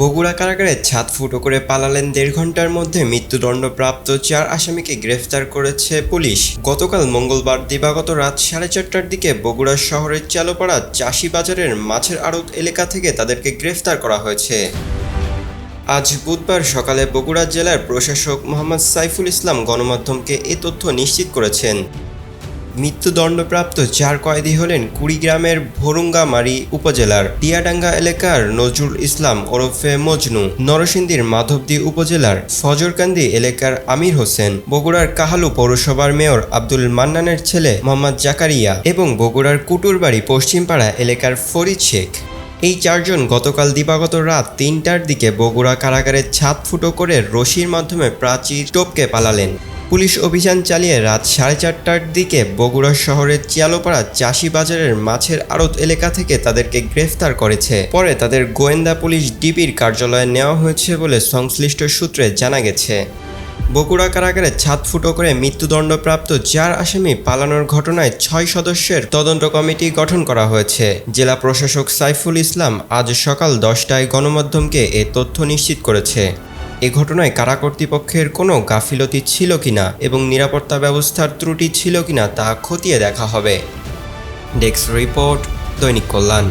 বগুড়া কারাগারে ছাদ ফুটো করে পালালেন দেড় ঘণ্টার মধ্যে মৃত্যুদণ্ডপ্রাপ্ত চার আসামিকে গ্রেফতার করেছে পুলিশ। গতকাল মঙ্গলবার দিবাগত রাত সাড়ে চারটার দিকে বগুড়া শহরের চালোপাড়া চাষি বাজারের মাছের আড়ত এলাকা থেকে তাদেরকে গ্রেফতার করা হয়েছে। আজ বুধবার সকালে বগুড়া জেলার প্রশাসক মোহাম্মদ সাইফুল ইসলাম গণমাধ্যমকে এ তথ্য নিশ্চিত করেছেন। মৃত্যুদণ্ডপ্রাপ্ত চার কয়েদি হলেন কুড়িগ্রামের ভরুঙ্গামারি উপজেলার টিয়াডাঙ্গা এলাকার নজরুল ইসলাম ওরফে মজনু, নরসিংদীর মাধবদী উপজেলার ফজরকান্দি এলাকার আমির হোসেন, বগুড়ার কাহালু পৌরসভার মেয়র আব্দুল মান্নানের ছেলে মোহাম্মদ জাকারিয়া এবং বগুড়ার কুটুরবাড়ি পশ্চিমপাড়া এলাকার ফরিদ শেখ। এই চারজন গতকাল দিবাগত রাত তিনটার দিকে বগুড়া কারাগারের ছাদ ফুটো করে রশির মাধ্যমে প্রাচীর টপকে পালালেন। পুলিশ অভিযান চালিয়ে রাত সাড়ে চারটার দিকে বগুড়া শহরের চিয়ালোপাড়া চাষি বাজারের মাছের আড়ত এলাকা থেকে তাদেরকে গ্রেফতার করেছে। পরে তাদের গোয়েন্দা পুলিশ ডিবির কার্যালয়ে নেওয়া হয়েছে বলে সংশ্লিষ্ট সূত্রে জানা গেছে। বগুড়া কারাগারে ছাদ ফুটো করে মৃত্যুদণ্ডপ্রাপ্ত চার আসামি পালানোর ঘটনায় ছয় সদস্যের তদন্ত কমিটি গঠন করা হয়েছে। জেলা প্রশাসক সাইফুল ইসলাম আজ সকাল দশটায় গণমাধ্যমকে এ তথ্য নিশ্চিত করেছে। এ ঘটনায় কারা কর্তৃপক্ষের কোনো গাফিলতি ছিল কিনা এবং নিরাপত্তা ব্যবস্থার ত্রুটি ছিল কিনা তা খতিয়ে দেখা হবে। ডেস্ক রিপোর্ট দৈনিক কল্যাণ।